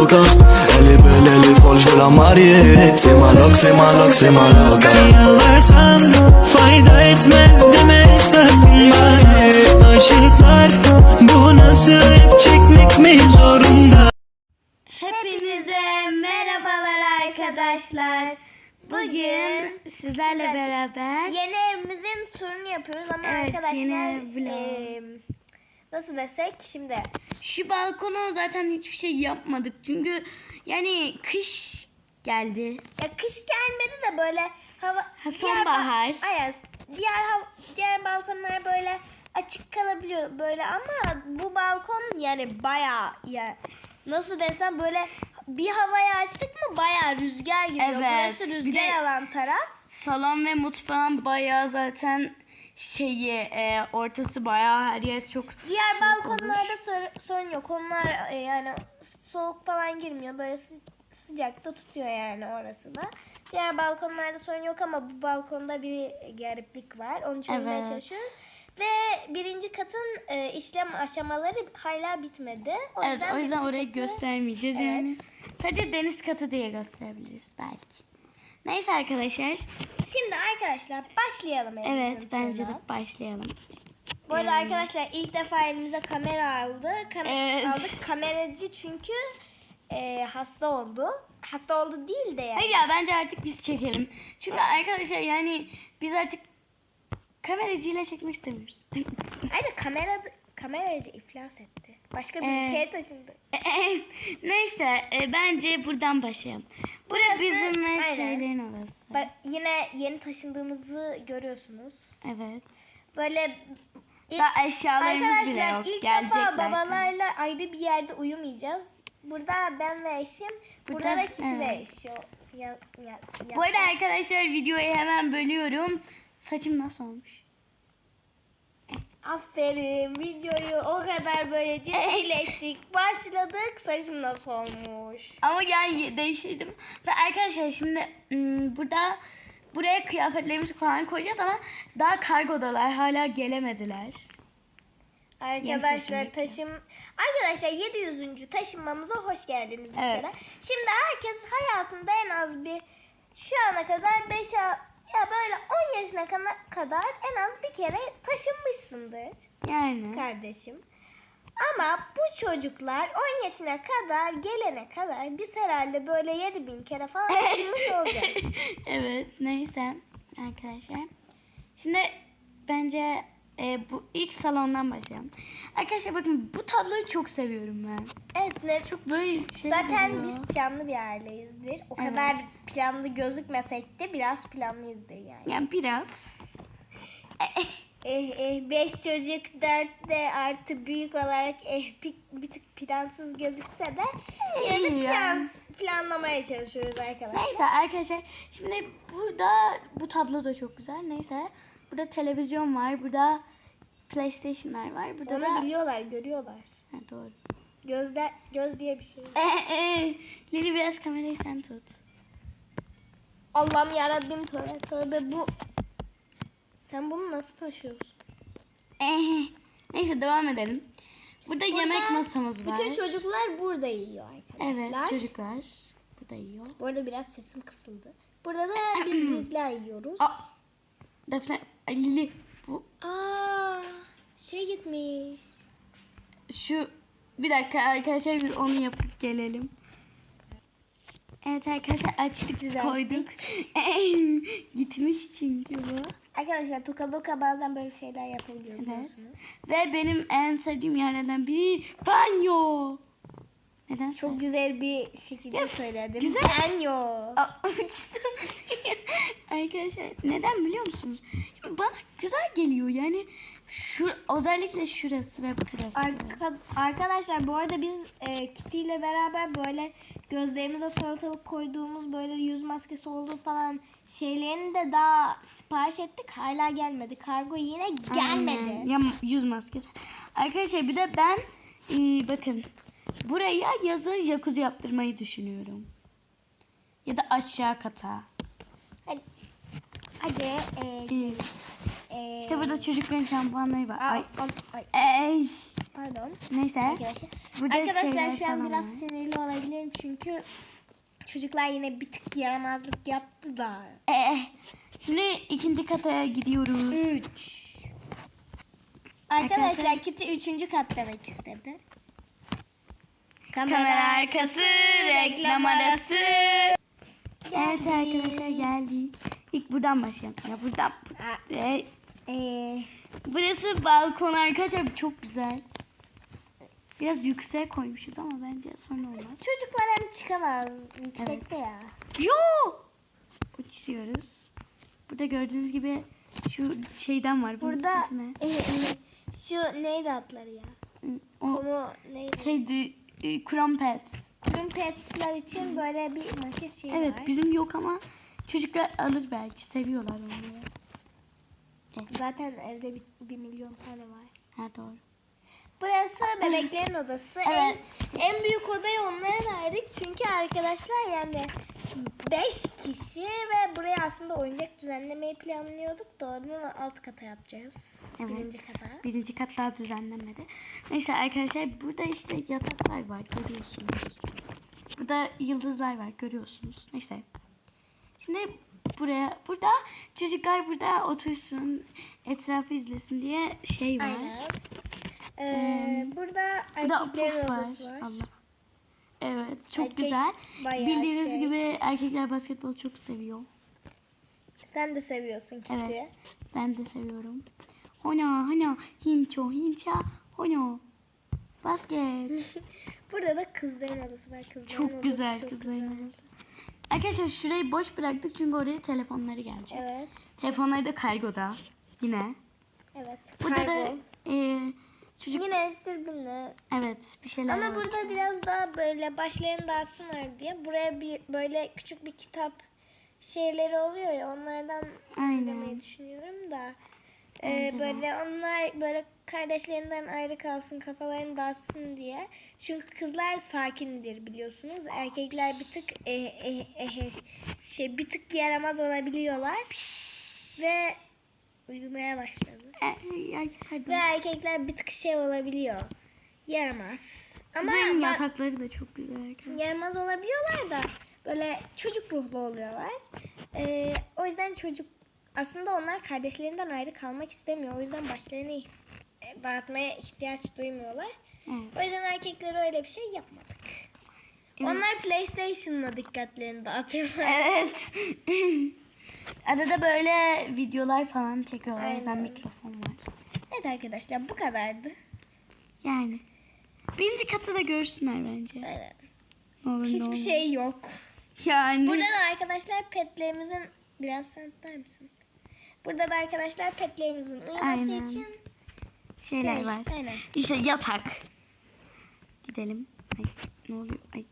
loca Elle est belle, elle est folle, je veux la marier C'est ma loc, c'est ma loc, c'est ma loca Yalvarsam fayda etmez deme sakın bana. Aşıklar bu nasıl hep çekmek mi zorunda? Hepinize merhabalar arkadaşlar. Bugün sizlerle beraber Yeni evimizin turunu yapıyoruz ama Evet, arkadaşlar yeni vlog. eee, nasıl desek şimdi şu balkona zaten hiçbir şey yapmadık. Çünkü yani kış geldi. ya kış gelmedi de böyle hava Ha, sonbahar. Aynen. Diğer hav- diğer balkonlar böyle açık kalabiliyor böyle ama bu balkon yani bayağı ya nasıl desem böyle bir havaya açtık mı bayağı rüzgar giriyor. Evet, Burası rüzgar alan taraf. Salon ve mutfağın bayağı zaten şeyi e, ortası bayağı her yer çok Diğer soğuk balkonlarda olur. sor- sorun yok. Onlar e, yani soğuk falan girmiyor. Böyle sı- sıcakta tutuyor yani orası da. Diğer balkonlarda sorun yok ama bu balkonda bir gariplik var. Onu çözmeye Evet. çalışıyoruz. Ve birinci katın e, işlem aşamaları hala bitmedi. O Evet o yüzden birinci orayı katı- göstermeyeceğiz yani. Sadece deniz katı diye gösterebiliriz belki. Neyse arkadaşlar. Şimdi arkadaşlar başlayalım. Evet bence de başlayalım. Bu arada arkadaşlar ilk defa elimize kamera aldı. Kam- Evet. aldık. Kameracı çünkü e, hasta oldu. Hasta oldu değil de yani. Hayır ya bence artık biz çekelim. Çünkü arkadaşlar yani biz artık kameracıyla çekmek istemiyoruz. Ayrıca kamera kameracı iflas etti. Başka bir Ee, ülkeye taşındı. Neyse e, bence buradan başlayalım. Burası Burası- bizim odası. Bak yine yeni taşındığımızı görüyorsunuz. Evet. Böyle ilk, Daha eşyalarımız bile arkadaşlar yok. ilk Gelecekler. defa babalarla ayrı bir yerde uyumayacağız. Burada ben ve eşim, burada, da Kitty ve evet. eşi. Ya, ya, ya- Bu arada arkadaşlar videoyu hemen bölüyorum. Saçım nasıl olmuş? Aferin videoyu o kadar böyle ciddileştik. Başladık saçım nasıl olmuş. Ama yani değiştirdim. Ve arkadaşlar şimdi ım, burada buraya kıyafetlerimizi falan koyacağız ama daha kargodalar hala gelemediler. Arkadaşlar taşım Arkadaşlar 700. taşınmamıza hoş geldiniz bir Evet. kere. Şimdi herkes hayatında en az bir şu ana kadar 5 ya böyle 10 yaşına kadar en az bir kere taşınmışsındır Yani. kardeşim. Ama bu çocuklar 10 yaşına kadar gelene kadar biz herhalde böyle 7000 kere falan taşınmış olacağız. evet neyse arkadaşlar. Şimdi bence e, bu ilk salondan başlayalım. Arkadaşlar bakın bu tabloyu çok seviyorum ben. Evet ne Çok böyle şey Zaten biz planlı bir aileyizdir. O Evet. kadar planlı gözükmesek de biraz planlıyızdır yani. Yani biraz. Eh eh beş çocuk dörtte artı büyük olarak eh bir, bir tık plansız gözükse de yani İyi ya. plan, planlamaya çalışıyoruz arkadaşlar. Neyse arkadaşlar şimdi burada bu tablo da çok güzel. Neyse burada televizyon var. Burada PlayStation'lar var. Burada Onu da biliyorlar, görüyorlar. ha, doğru. Gözler göz diye bir şey. Ee, e, Lili biraz kamerayı sen tut. Allah'ım ya Rabbim tövbe tövbe bu. Sen bunu nasıl taşıyorsun? Ee, neyse devam edelim. Burada, yemek Burada masamız var. Bütün çocuklar burada yiyor Evet arkadaşlar. çocuklar. Burada yiyor. Bu arada biraz sesim kısıldı. Burada da biz büyükler yiyoruz. Aa, Defne, Lili bu Aa. Şu bir dakika arkadaşlar biz onu yapıp gelelim. Evet arkadaşlar açtık Güzel. koyduk. Gitmiş çünkü bu. Arkadaşlar Toka Boka bazen böyle şeyler yapabiliyor Evet. biliyorsunuz. Ve benim en sevdiğim yerlerden biri banyo. Neden? Çok güzel bir şekilde Yes, söyledim. güzel. Banyo. Arkadaşlar neden biliyor musunuz? Şimdi bana güzel geliyor yani şu özellikle şurası ve burası. Arka- arkadaşlar bu arada biz e, Kitty ile beraber böyle gözlerimize salatalık koyduğumuz böyle yüz maskesi olduğu falan şeylerini de daha sipariş ettik. Hala gelmedi. Kargo yine gelmedi. Aynen. Ya yüz maskesi. Arkadaşlar bir de ben e, bakın buraya yazın jacuzzi yaptırmayı düşünüyorum. Ya da aşağı kata. Hadi. Hadi. E, Hmm. E, İşte burada çocukların şampuanları var. Ay. ay, ay. Ey. Pardon. Neyse. Arkadaşlar, Burada Arkadaşlar şu an biraz var. sinirli olabilirim çünkü çocuklar yine bir tık yaramazlık yaptı da. Ee, şimdi ikinci kata gidiyoruz. 3 Arkadaşlar Arkadaşlar- Kitty üçüncü kat demek istedi. Kamera arkası, reklam arası. Evet arkadaşlar geldik. İlk buradan başlayalım. Ya buradan. Ve Ee, burası balkon arkadaşlar çok güzel. Biraz yüksek koymuşuz ama bence sonra olmaz. çocuklar hem çıkamaz yüksekte ya. Yo! Uçuyoruz. Burada gördüğünüz gibi şu şeyden var. Burada e, e, şu neydi adları ya? O Onu neydi? şeydi e, Crumpet. Krumpetsler için böyle bir maket şeyi Evet var. bizim yok ama çocuklar alır belki. Seviyorlar onları. Zaten evde bir, bir milyon tane var. Ha doğru. Burası bebeklerin odası. Evet. En, en büyük odayı onlara verdik. Çünkü arkadaşlar yani 5 kişi ve buraya aslında oyuncak düzenlemeyi planlıyorduk onu alt kata yapacağız. Evet. Birinci kata. Birinci kat daha düzenlenmedi. Neyse arkadaşlar burada işte yataklar var görüyorsunuz. Burada yıldızlar var görüyorsunuz. Neyse. Şimdi buraya burada çocuklar burada otursun etrafı izlesin diye şey var. Aynen. Ee, burada Burada erkeklerin var. odası var. Allah. Evet çok Erkek güzel. Bildiğiniz şey. gibi erkekler basketbol çok seviyor. Sen de seviyorsun Kitty. Evet. Ben de seviyorum. Hona hona hinço hinça hono. Basket. Burada da kızların odası var. Kızların Çok odası güzel çok kızların güzel. odası. Arkadaşlar şurayı boş bıraktık çünkü oraya telefonları gelecek. Evet. Telefonları da kargoda. Yine. Evet. Burada da e, çocuk Yine dürbünle. evet bir şeyler Ama var. burada biraz daha böyle başlarını dağıtsınlar diye buraya bir böyle küçük bir kitap şeyleri oluyor ya onlardan Aynen. izlemeyi düşünüyorum da. Ee, böyle onlar böyle kardeşlerinden ayrı kalsın kafalarını dağıtsın diye. Çünkü kızlar sakindir biliyorsunuz. Erkekler bir tık eh, eh, eh, şey bir tık yaramaz olabiliyorlar. Ve uyumaya başladı. E. Ve erkekler bir tık şey olabiliyor. Yaramaz. Ama Kızların yatakları da çok güzel yaramaz olabiliyorlar da böyle çocuk ruhlu oluyorlar. Ee, o yüzden çocuk aslında onlar kardeşlerinden ayrı kalmak istemiyor. O yüzden e, dağıtmaya ihtiyaç duymuyorlar. Evet. O yüzden erkeklere öyle bir şey yapmadık. Onlar PlayStation'la dikkatlerini dağıtıyorlar. Evet. Arada böyle videolar falan çekiyorlar. O yüzden Aynen. mikrofon var. Evet arkadaşlar bu kadardı. Yani. Birinci katı da görsünler bence. Aynen. Ne olur Hiçbir olmaz. şey yok. Yani. Burada da arkadaşlar petlerimizin biraz sen tutar mısın? Burada da arkadaşlar petlerimizin uyuması Aynen. için şeyler şey, var. Aynen. İşte yatak. Gidelim. Ay ne oluyor? Ay.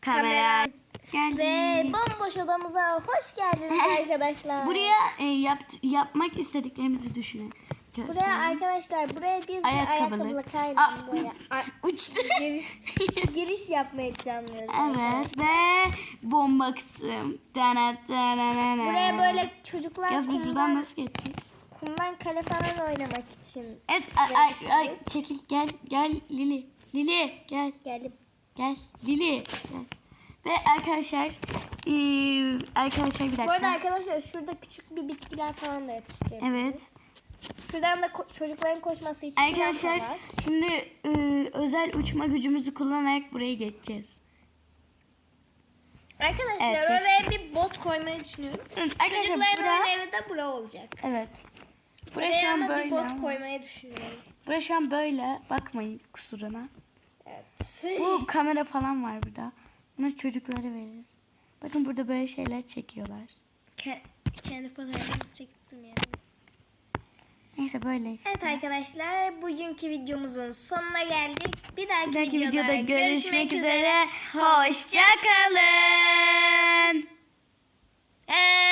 Kamera. Kamera. Geldik. Ve bomboş odamıza hoş geldiniz arkadaşlar. Buraya e, yapt- yapmak istediklerimizi düşünün. Buraya arkadaşlar buraya biz Ayakkabılık. aynen Uçtu. giriş, giriş yapmayı planlıyoruz. evet ve bomba kısım. Buraya böyle çocuklar Yaz buradan nasıl geçecek? Kumdan kale falan oynamak için Evet ay, ay, ay, çekil gel gel Lili. Lili gel gelip gel Lili gel. Ve arkadaşlar eee, arkadaşlar bir Bu arada dakika. arkadaşlar şurada küçük bir bitkiler falan da yetiştirebiliriz. Evet. Şuradan da ko- çocukların koşması için Arkadaşlar şimdi eee, özel uçma gücümüzü kullanarak buraya geçeceğiz. Arkadaşlar Evet, oraya bir bot koymayı düşünüyorum. Arkadaşlar Çocukların bura, evi de bura olacak. evet. Buraya Buraya şu an böyle. bir bot koymayı düşünüyorum. Buraya şu an böyle. Bakmayın kusuruna. Evet. Bu kamera falan var burada. Bunu çocuklara veririz. Bakın burada böyle şeyler çekiyorlar. Ke- kendi fotoğrafımızı çektim yani. Neyse böyle işte. Evet arkadaşlar bugünkü videomuzun sonuna geldik. Bir dahaki, Bir dahaki videoda, videoda görüşmek üzere. Hoşçakalın. Ee,